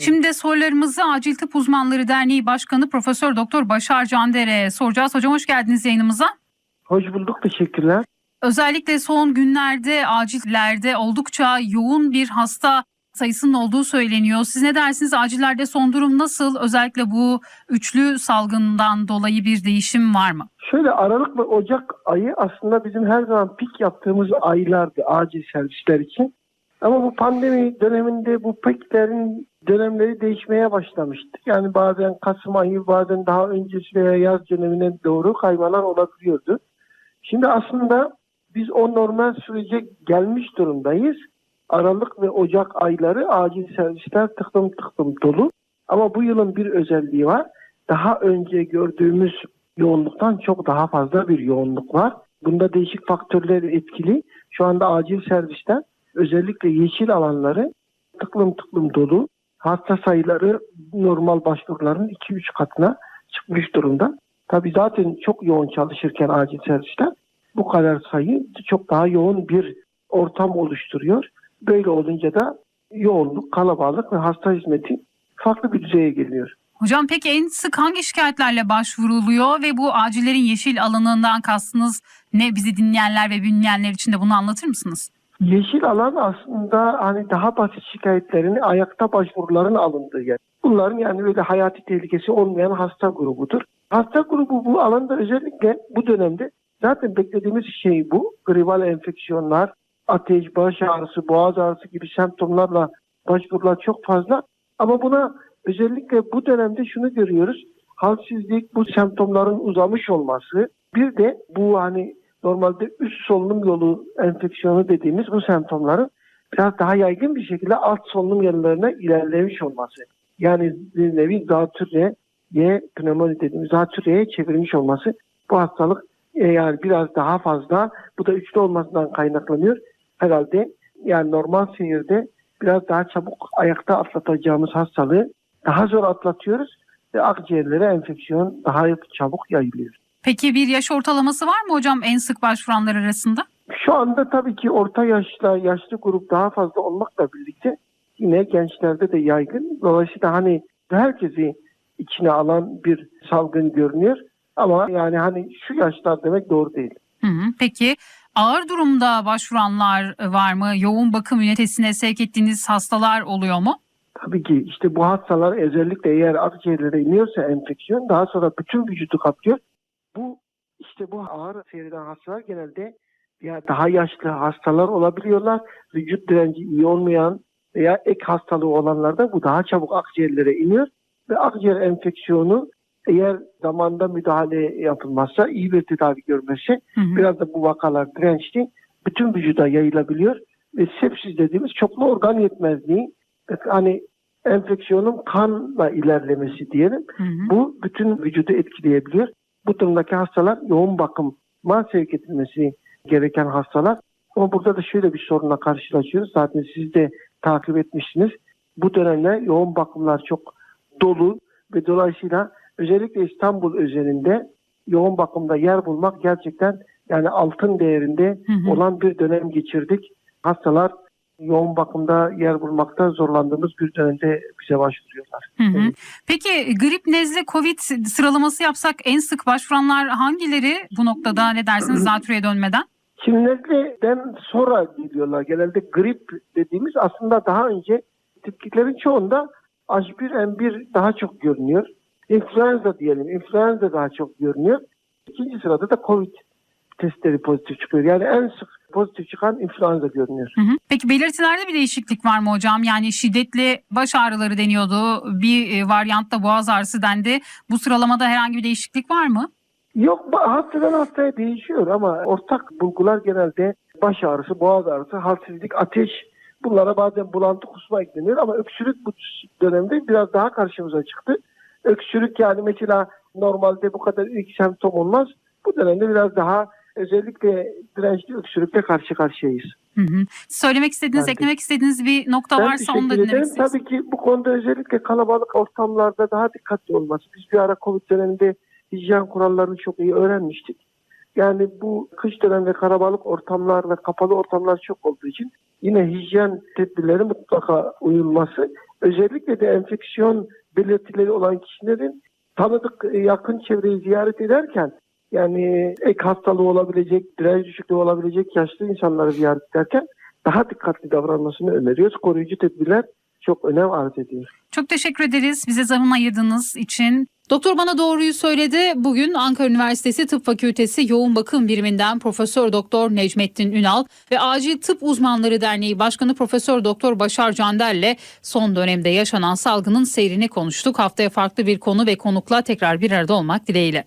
Şimdi de sorularımızı Acil Tıp Uzmanları Derneği Başkanı Profesör Doktor Başar Candere'ye soracağız. Hocam hoş geldiniz yayınımıza. Hoş bulduk, teşekkürler. Özellikle son günlerde acillerde oldukça yoğun bir hasta sayısının olduğu söyleniyor. Siz ne dersiniz? Acillerde son durum nasıl? Özellikle bu üçlü salgından dolayı bir değişim var mı? Şöyle Aralık ve Ocak ayı aslında bizim her zaman pik yaptığımız aylardı acil servisler için. Ama bu pandemi döneminde bu piklerin dönemleri değişmeye başlamıştı. Yani bazen Kasım ayı, bazen daha öncesi veya yaz dönemine doğru kaymalar olabiliyordu. Şimdi aslında biz o normal sürece gelmiş durumdayız. Aralık ve Ocak ayları acil servisler tıklım tıklım dolu. Ama bu yılın bir özelliği var. Daha önce gördüğümüz yoğunluktan çok daha fazla bir yoğunluk var. Bunda değişik faktörler etkili. Şu anda acil servisler özellikle yeşil alanları tıklım tıklım dolu. Hasta sayıları normal başvuruların 2-3 katına çıkmış durumda. Tabii zaten çok yoğun çalışırken acil servisler bu kadar sayı çok daha yoğun bir ortam oluşturuyor. Böyle olunca da yoğunluk, kalabalık ve hasta hizmeti farklı bir düzeye geliyor. Hocam peki en sık hangi şikayetlerle başvuruluyor ve bu acillerin yeşil alanından kastınız ne? Bizi dinleyenler ve bilmeyenler için de bunu anlatır mısınız? Yeşil alan aslında hani daha basit şikayetlerini ayakta başvuruların alındığı yer. Bunların yani böyle hayati tehlikesi olmayan hasta grubudur. Hasta grubu bu alanda özellikle bu dönemde zaten beklediğimiz şey bu. Gribal enfeksiyonlar, ateş, baş ağrısı, boğaz ağrısı gibi semptomlarla başvurular çok fazla. Ama buna özellikle bu dönemde şunu görüyoruz. Halsizlik, bu semptomların uzamış olması. Bir de bu hani normalde üst solunum yolu enfeksiyonu dediğimiz bu semptomların biraz daha yaygın bir şekilde alt solunum yollarına ilerlemiş olması. Yani bir nevi zatürre, ye pnömoni dediğimiz zatürreye çevirmiş olması. Bu hastalık e, yani biraz daha fazla bu da üçlü olmasından kaynaklanıyor. Herhalde yani normal seyirde biraz daha çabuk ayakta atlatacağımız hastalığı daha zor atlatıyoruz ve akciğerlere enfeksiyon daha çabuk yayılıyor. Peki bir yaş ortalaması var mı hocam en sık başvuranlar arasında? Şu anda tabii ki orta yaşla yaşlı grup daha fazla olmakla birlikte yine gençlerde de yaygın. Dolayısıyla hani herkesi içine alan bir salgın görünüyor. Ama yani hani şu yaşlar demek doğru değil. Hı hı. Peki ağır durumda başvuranlar var mı? Yoğun bakım ünitesine sevk ettiğiniz hastalar oluyor mu? Tabii ki işte bu hastalar özellikle eğer akciğerlere iniyorsa enfeksiyon daha sonra bütün vücudu kaplıyor. Bu işte bu ağır seyreden hastalar genelde ya daha yaşlı hastalar olabiliyorlar. Vücut direnci iyi olmayan veya ek hastalığı olanlarda bu daha çabuk akciğerlere iniyor ve akciğer enfeksiyonu eğer zamanda müdahale yapılmazsa iyi bir tedavi görmezse Hı hı. biraz da bu vakalar dirençli bütün vücuda yayılabiliyor ve sepsis dediğimiz çoklu organ yetmezliği hani enfeksiyonun kanla ilerlemesi diyelim Hı hı. bu bütün vücudu etkileyebiliyor. Bu durumdaki hastalar yoğun bakıma sevk edilmesi gereken hastalar. Ama burada da şöyle bir sorunla karşılaşıyoruz. Zaten siz de takip etmişsiniz. Bu dönemde yoğun bakımlar çok dolu ve dolayısıyla özellikle İstanbul özelinde yoğun bakımda yer bulmak gerçekten yani altın değerinde Hı hı. olan bir dönem geçirdik. Hastalar yoğun bakımda yer bulmakta zorlandığımız bir dönemde bize başvuruyorlar. Hı hı. Peki grip, nezle, covid sıralaması yapsak en sık başvuranlar hangileri bu noktada ne dersiniz zatürreye dönmeden? Şimdi nezleden sonra geliyorlar. Genelde grip dediğimiz aslında daha önce tetkiklerin çoğunda H1N1 daha çok görünüyor. İnfluenza diyelim. İnfluenza daha çok görünüyor. İkinci sırada da Covid testleri pozitif çıkıyor. Yani en sık pozitif çıkan influenza görünüyor. Hı hı. Peki belirtilerde bir değişiklik var mı hocam? Yani şiddetli baş ağrıları deniyordu. Bir e, varyantta boğaz ağrısı dendi. Bu sıralamada herhangi bir değişiklik var mı? Yok hastadan hastaya değişiyor ama ortak bulgular genelde baş ağrısı, boğaz ağrısı, halsizlik, ateş bunlara bazen bulantı kusma ekleniyor ama öksürük bu dönemde biraz daha karşımıza çıktı. Öksürük yani mesela normalde bu kadar ilk semptom olmaz. Bu dönemde biraz daha özellikle dirençli öksürükle karşı karşıyayız. Hı hı. Söylemek istediğiniz, Ben eklemek istediğiniz bir nokta Ben varsa onu da dinlemek ederim. isteriz. Tabii ki bu konuda özellikle kalabalık ortamlarda daha dikkatli olması. Biz bir ara Covid döneminde hijyen kurallarını çok iyi öğrenmiştik. Yani bu kış döneminde kalabalık ortamlar ve kapalı ortamlar çok olduğu için yine hijyen tedbirleri mutlaka uyulması özellikle de enfeksiyon belirtileri olan kişilerin tanıdık yakın çevreyi ziyaret ederken yani ek hastalığı olabilecek, direnç düşüklüğü olabilecek yaşlı insanları ziyaret ederken daha dikkatli davranmasını öneriyoruz. Koruyucu tedbirler çok önem arz ediyor. Çok teşekkür ederiz bize zaman ayırdığınız için. Doktor bana doğruyu söyledi. Bugün Ankara Üniversitesi Tıp Fakültesi Yoğun Bakım Biriminden Profesör Doktor Necmettin Ünal ve Acil Tıp Uzmanları Derneği Başkanı Profesör Doktor Başar Cander'le son dönemde yaşanan salgının seyrini konuştuk. Haftaya farklı bir konu ve konukla tekrar bir arada olmak dileğiyle.